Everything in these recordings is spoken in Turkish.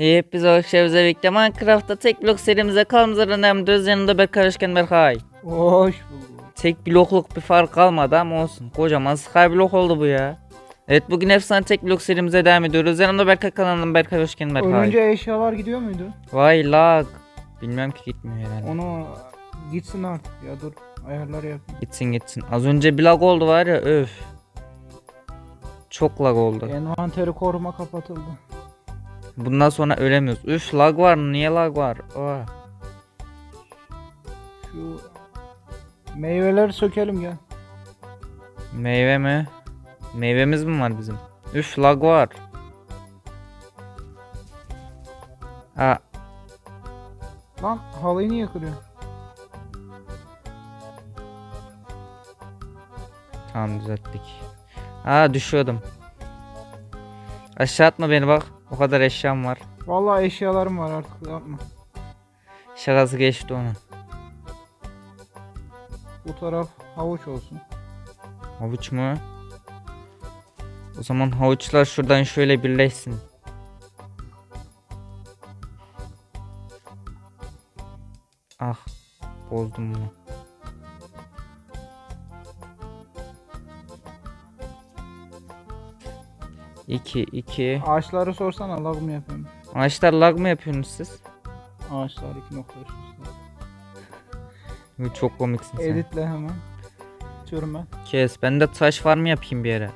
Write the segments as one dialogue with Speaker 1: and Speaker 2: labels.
Speaker 1: Hepinize hoş geldiniz birlikte Minecraft'ta tek blok serimize kalmamıza önemli düz yanımda Berkay Hoşken Berkay.
Speaker 2: Hoş bulduk.
Speaker 1: Tek blokluk bir fark kalmadı ama olsun. Kocaman skyblock oldu bu ya. Evet bugün efsane tek blok serimize devam ediyoruz. Yanımda Berkay kanalında Berkay Hoşken Berkay.
Speaker 2: Ölünce eşyalar gidiyor muydu?
Speaker 1: Vay lag. Bilmem ki gitmiyor herhalde.
Speaker 2: Onu gitsin artık ya dur ayarlar yapayım.
Speaker 1: Gitsin gitsin. Az önce bir lag oldu var ya öf. Çok lag oldu.
Speaker 2: Envanteri koruma kapatıldı.
Speaker 1: Bundan sonra ölemiyoruz. Üf lag var niye lag var? Aa.
Speaker 2: Şu meyveleri sökelim gel.
Speaker 1: Meyve mi? Meyvemiz mi var bizim? Üf lag var. Aa,
Speaker 2: Lan halıyı niye kırıyor?
Speaker 1: tamam düzelttik. Aa düşüyordum. Aşağı atma beni bak. O kadar eşyam var.
Speaker 2: Vallahi eşyalarım var artık yapma.
Speaker 1: Şakası geçti onun.
Speaker 2: Bu taraf havuç olsun.
Speaker 1: Havuç mu? O zaman havuçlar şuradan şöyle birleşsin. Ah, bozdum bunu. İki, iki.
Speaker 2: Ağaçları sorsana lag mı yapıyorum?
Speaker 1: Ağaçlar lag mı yapıyorsunuz siz?
Speaker 2: Ağaçlar 2.3
Speaker 1: Uu, Çok komiksin sen.
Speaker 2: Editle hemen. Atıyorum ben.
Speaker 1: Kes. Ben de taş farmı yapayım bir yere.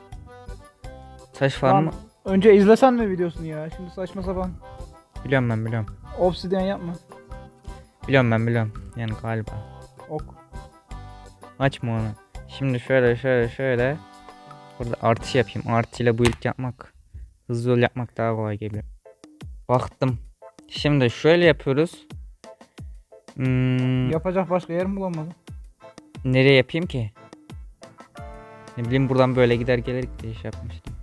Speaker 1: Taş farmı.
Speaker 2: Lan, önce izlesen mi videosunu ya? Şimdi saçma sapan.
Speaker 1: Biliyorum ben biliyorum.
Speaker 2: Obsidian yapma.
Speaker 1: Biliyorum ben biliyorum. Yani galiba.
Speaker 2: Ok.
Speaker 1: Açma onu. Şimdi şöyle şöyle şöyle. Burada artış yapayım. Artıyla build yapmak. Hızlı yol yapmak daha kolay geliyor. Baktım. Şimdi şöyle yapıyoruz. Hmm,
Speaker 2: Yapacak başka yer mi bulamadın?
Speaker 1: nereye yapayım ki? Ne bileyim buradan böyle gider gelir diye iş yapmıştım.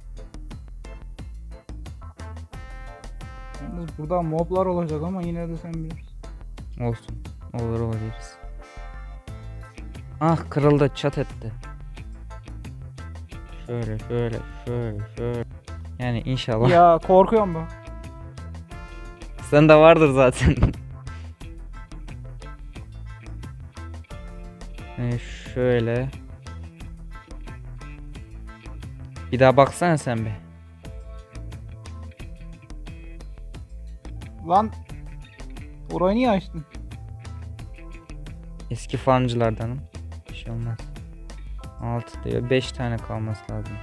Speaker 2: Yalnız burada moblar olacak ama yine de sen bilirsin.
Speaker 1: Olsun. Olur olabiliriz. Ah kırıldı çat etti. Şöyle şöyle şöyle şöyle. Yani inşallah.
Speaker 2: ya korkuyorum ben.
Speaker 1: Sen de vardır zaten. Ee, şöyle. Bir daha baksana sen bir.
Speaker 2: Lan orayı niye açtın?
Speaker 1: Eski farmcılardanım. Bir şey olmaz. 6 diyor. 5 tane kalması lazım.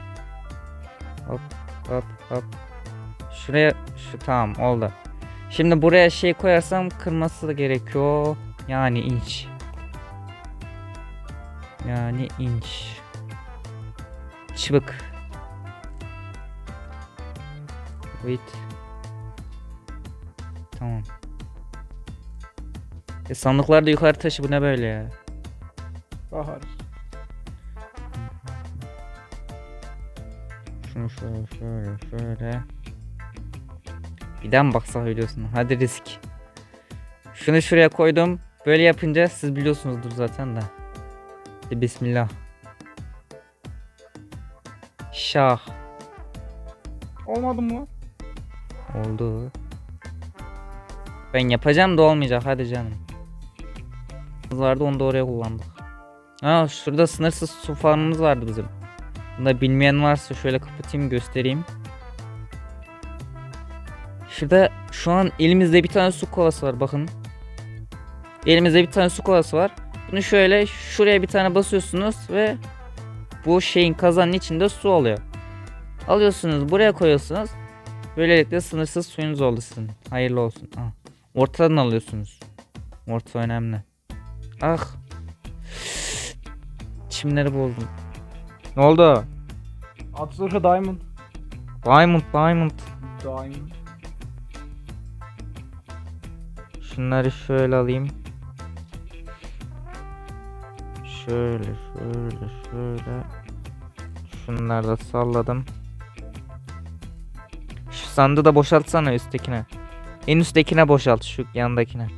Speaker 1: Hop hop hop. Şuraya şu tamam oldu. Şimdi buraya şey koyarsam kırması da gerekiyor. Yani inç. Yani inç. Çıbık. Wait. Tamam. E sandıklar da yukarı taşı bu ne böyle ya?
Speaker 2: Bahar.
Speaker 1: Şunu şöyle şöyle şöyle. Bir daha mı baksak videosuna? Hadi risk. Şunu şuraya koydum. Böyle yapınca siz biliyorsunuzdur zaten de. Hadi bismillah. Şah.
Speaker 2: Olmadı mı?
Speaker 1: Oldu. Ben yapacağım da olmayacak hadi canım. Vardı onu da oraya kullandık. Aa şurada sınırsız su farmımız vardı bizim. Bunda bilmeyen varsa şöyle kapatayım göstereyim. Şurada şu an elimizde bir tane su kovası var bakın. Elimizde bir tane su kovası var. Bunu şöyle şuraya bir tane basıyorsunuz ve bu şeyin kazanın içinde su oluyor. Alıyorsunuz buraya koyuyorsunuz. Böylelikle sınırsız suyunuz oldu. Hayırlı olsun. Ah. Ortadan alıyorsunuz. Orta önemli. Ah. Çimleri bozdum. Ne oldu?
Speaker 2: At diamond.
Speaker 1: Diamond, diamond.
Speaker 2: Diamond.
Speaker 1: Şunları şöyle alayım. Şöyle, şöyle, şöyle. Şunları da salladım. Şu sandığı da boşaltsana üsttekine. En üsttekine boşalt şu yandakine.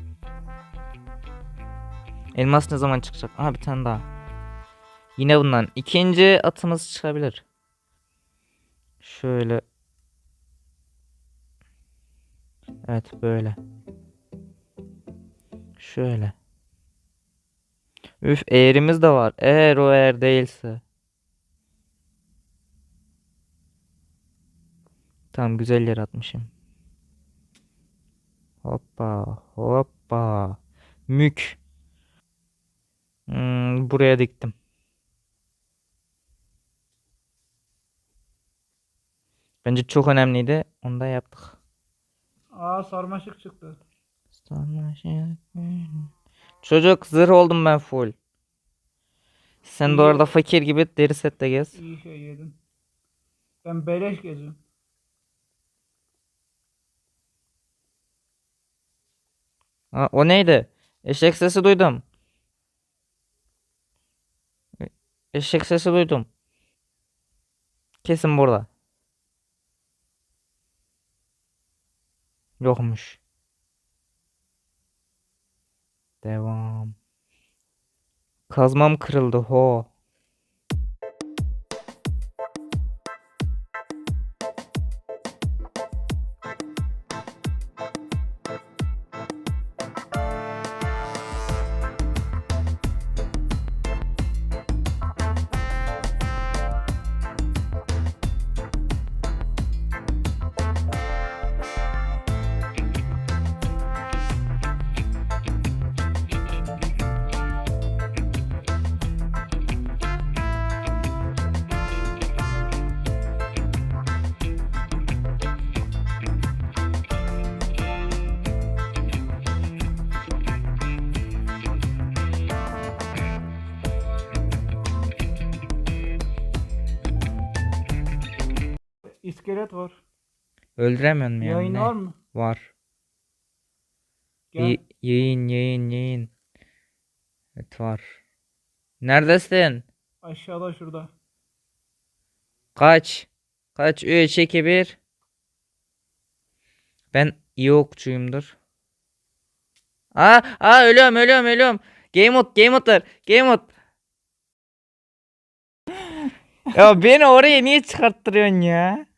Speaker 1: Elmas ne zaman çıkacak? Aha bir tane daha. Yine bundan. ikinci atımız çıkabilir. Şöyle Evet böyle. Şöyle. Üf eğrimiz de var. Eğer o eğer değilse. Tamam güzel yer atmışım. Hoppa hoppa. Mük. Hmm, buraya diktim. Bence çok önemliydi. Onu da yaptık.
Speaker 2: Aa sarmaşık çıktı.
Speaker 1: Çocuk zırh oldum ben full. Sen de
Speaker 2: İyi.
Speaker 1: orada fakir gibi deri sette gez.
Speaker 2: İyi şey yedin. Ben beleş geziyorum.
Speaker 1: Ha, o neydi? Eşek sesi duydum. E- Eşek sesi duydum. Kesin burada. Yokmuş. Devam. Kazmam kırıldı ho.
Speaker 2: İskelet var.
Speaker 1: Öldüremiyor mu yani?
Speaker 2: Yayın
Speaker 1: Ne?
Speaker 2: var mı?
Speaker 1: Var.
Speaker 2: Gel.
Speaker 1: Yayın yayın yayın. Evet var. Neredesin?
Speaker 2: Aşağıda şurada.
Speaker 1: Kaç? Kaç? 3, 2, 1. Ben iyi okçuyumdur. Aa, aa ölüyorum ölüyorum ölüyorum. Game mode game mode'lar. Game mode. ya beni oraya niye çıkarttırıyorsun ya?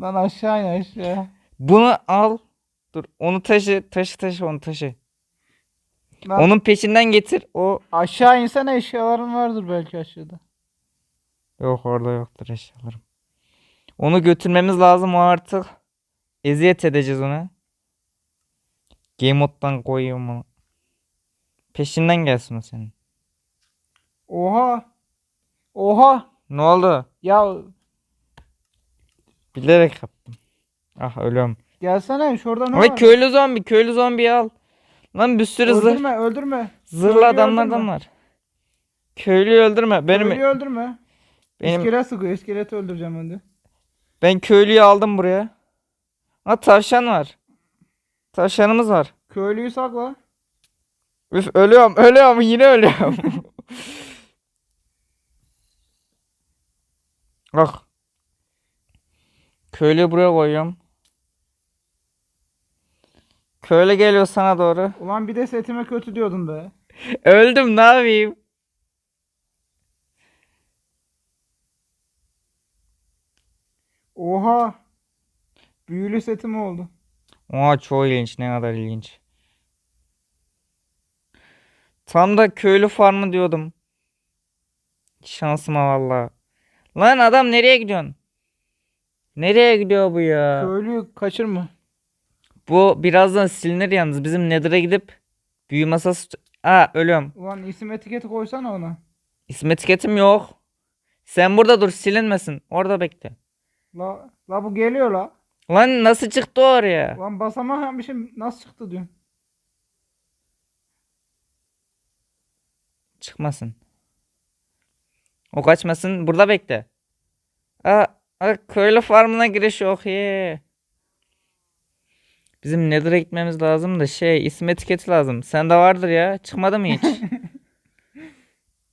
Speaker 2: Lan aşağı in aşağı.
Speaker 1: Bunu al. Dur onu taşı taşı taşı onu taşı.
Speaker 2: Lan
Speaker 1: Onun peşinden getir. O
Speaker 2: aşağı insene eşyaların vardır belki aşağıda.
Speaker 1: Yok orada yoktur eşyalarım. Onu götürmemiz lazım o artık. Eziyet edeceğiz ona. Game moddan koyuyorum onu. Peşinden gelsin o senin.
Speaker 2: Oha. Oha.
Speaker 1: Ne oldu?
Speaker 2: Ya
Speaker 1: Bilerek yaptım. Ah ölüyorum.
Speaker 2: gelsene şurada ne
Speaker 1: Ay
Speaker 2: var?
Speaker 1: köylü zombi, köylü zombi al. Lan bir sürü zırh,
Speaker 2: Öldürme öldürme.
Speaker 1: zırhlı
Speaker 2: köylüyü
Speaker 1: adamlardan
Speaker 2: öldürme.
Speaker 1: var. Köylüyü öldürme. Benim
Speaker 2: Köylüyü öldürme.
Speaker 1: benim
Speaker 2: İskelet sıkıyor. İskeleti öldüreceğim de.
Speaker 1: ben köylüyü aldım buraya. Ha tavşan var. Tavşanımız var.
Speaker 2: Köylüyü sakla.
Speaker 1: Üf ölüyorum, ölüyorum, yine ölüyorum. Bak. Köylüyü buraya koyuyorum. Köylü geliyor sana doğru.
Speaker 2: Ulan bir de setime kötü diyordun be.
Speaker 1: Öldüm ne yapayım?
Speaker 2: Oha. Büyülü setim oldu.
Speaker 1: Oha çok ilginç, ne kadar ilginç. Tam da köylü farmı diyordum. Şansıma valla. Lan adam nereye gidiyorsun? Nereye gidiyor bu ya?
Speaker 2: Köylüyü kaçırma.
Speaker 1: Bu birazdan silinir yalnız. Bizim Nether'a gidip büyü masası... Aa ölüyorum.
Speaker 2: Ulan isim etiketi koysana ona.
Speaker 1: İsim etiketim yok. Sen burada dur silinmesin. Orada bekle.
Speaker 2: La, la bu geliyor la.
Speaker 1: Lan nasıl çıktı oraya?
Speaker 2: Ulan basamayan bir şey nasıl çıktı diyorsun.
Speaker 1: Çıkmasın. O kaçmasın. Burada bekle. Aa, aa köylü farmına giriş yok ye. Bizim Nether'a gitmemiz lazım da şey isim etiketi lazım. Sende vardır ya. Çıkmadı mı hiç?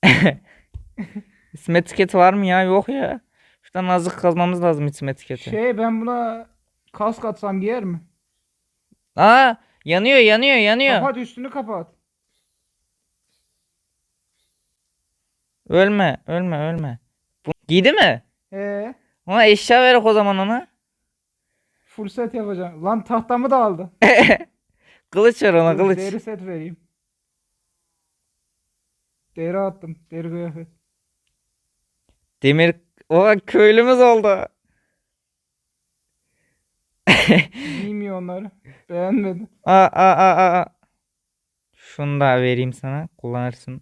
Speaker 1: İsim etiketi var mı ya? Yok ya. Şuradan azıcık kazmamız lazım isim etiketi.
Speaker 2: Şey ben buna kask atsam giyer mi?
Speaker 1: Aa yanıyor yanıyor yanıyor.
Speaker 2: Kapat üstünü kapat.
Speaker 1: Ölme ölme ölme. Bu... Giydi mi?
Speaker 2: Ee,
Speaker 1: Ona eşya ver o zaman ona.
Speaker 2: Full set yapacağım. Lan tahtamı da aldı.
Speaker 1: Kılıç ver ona kılıç.
Speaker 2: Deri set vereyim. Deri attım. Deri kıyafet.
Speaker 1: Demir o köylümüz oldu.
Speaker 2: Giymiyor onları. Beğenmedi.
Speaker 1: Aa, aa, aa, aa. Şunu da vereyim sana. Kullanırsın.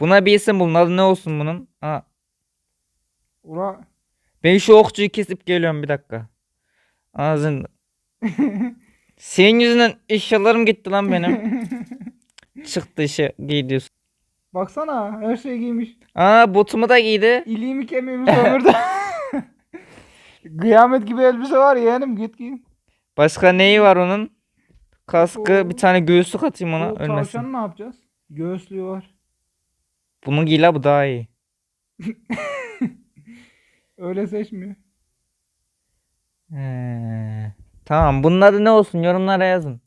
Speaker 1: Buna bir isim bulun. Adı ne olsun bunun? Aa,
Speaker 2: Ura.
Speaker 1: Ben şu okçuyu kesip geliyorum bir dakika. Ağzın. Senin yüzünden eşyalarım gitti lan benim. Çıktı işe giyiyorsun.
Speaker 2: Baksana her şey giymiş.
Speaker 1: Aa botumu da giydi.
Speaker 2: İliğimi kemiğimi sömürdü. Kıyamet gibi elbise var yeğenim git giy.
Speaker 1: Başka neyi var onun? Kaskı
Speaker 2: Oo.
Speaker 1: bir tane göğüslük atayım ona ölmesin.
Speaker 2: tavşanı ne yapacağız? Göğüslüğü var.
Speaker 1: Bunu giy la bu daha iyi.
Speaker 2: Öyle seçmiyor.
Speaker 1: Ee, tamam bunun ne olsun yorumlara yazın.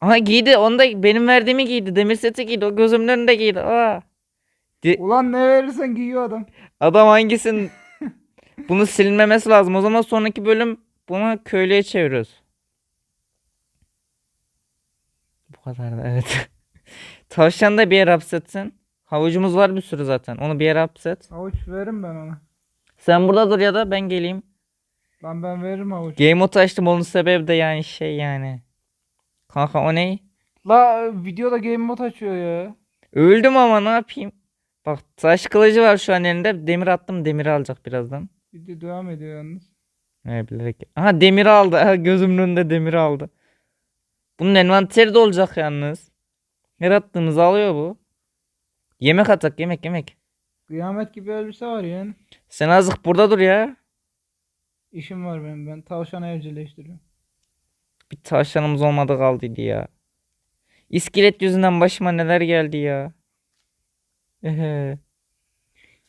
Speaker 1: Aha giydi onu da benim verdiğimi giydi. Demir seti giydi. O gözümün önünde giydi. Aa.
Speaker 2: Ulan ne verirsen giyiyor adam.
Speaker 1: Adam hangisin? Bunu silinmemesi lazım. O zaman sonraki bölüm bunu köylüye çeviriyoruz. Bu kadar da evet. Tavşan da bir yere hapsetsin. Havucumuz var bir sürü zaten. Onu bir yere hapset.
Speaker 2: Havuç veririm ben ona.
Speaker 1: Sen burada dur ya da ben geleyim.
Speaker 2: Lan ben veririm havuç.
Speaker 1: Game mode açtım onun sebebi de yani şey yani. Kanka o ne?
Speaker 2: La videoda game mode açıyor ya.
Speaker 1: Öldüm ama ne yapayım? Bak taş kılıcı var şu an elinde. Demir attım demiri alacak birazdan.
Speaker 2: Video devam ediyor yalnız.
Speaker 1: Ne bilerek. Aha demir aldı. Aha, gözümün önünde demir aldı. Bunun envanteri de olacak yalnız. Her attığımızı alıyor bu. Yemek atak yemek yemek.
Speaker 2: Kıyamet gibi elbise var yani.
Speaker 1: Sen azıcık burada dur ya.
Speaker 2: İşim var benim. Ben tavşanı evcilleştiriyorum.
Speaker 1: Bir tavşanımız olmadı kaldıydı ya. İskelet yüzünden başıma neler geldi ya. Ehe.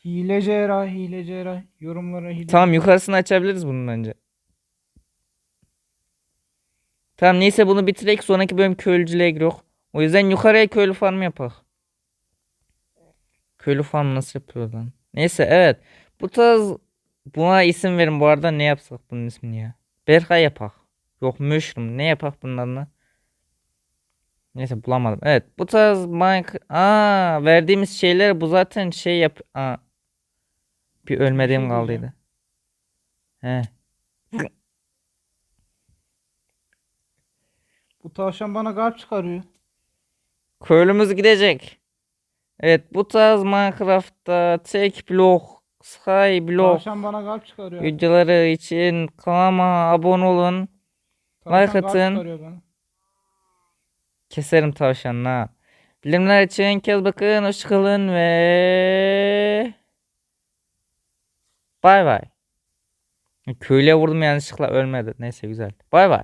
Speaker 2: Hileci Eray, hileci Eray. Yorumlara hile.
Speaker 1: Tamam yukarısını açabiliriz bunun bence. Tamam neyse bunu bitirek sonraki bölüm köylücülüğe giriyor. O yüzden yukarıya köylü farmı yapak. Köylü farm nasıl yapıyor lan? Neyse evet. Bu tarz buna isim verin bu arada ne yapsak bunun ismini ya. Berkay yapak. Yok Mushroom ne yapak adını? Neyse bulamadım. Evet bu tarz Minecraft... Aa verdiğimiz şeyler bu zaten şey yap... Aa. Bir ölmediğim
Speaker 2: şey
Speaker 1: kaldıydı. He.
Speaker 2: Bu tavşan bana kalp çıkarıyor.
Speaker 1: Köylümüz gidecek. Evet bu tarz Minecraft'ta tek blok, sky blok
Speaker 2: Tavşan bana kalp çıkarıyor.
Speaker 1: videoları için kanalıma abone olun.
Speaker 2: Tavşan
Speaker 1: like
Speaker 2: kalp
Speaker 1: atın.
Speaker 2: çıkarıyor bana.
Speaker 1: Keserim tavşanını ha. Bilimler için kez bakın, hoşçakalın ve bay bay. Köylüye vurdum yanlışlıkla ölmedi. Neyse güzel. Bay bay.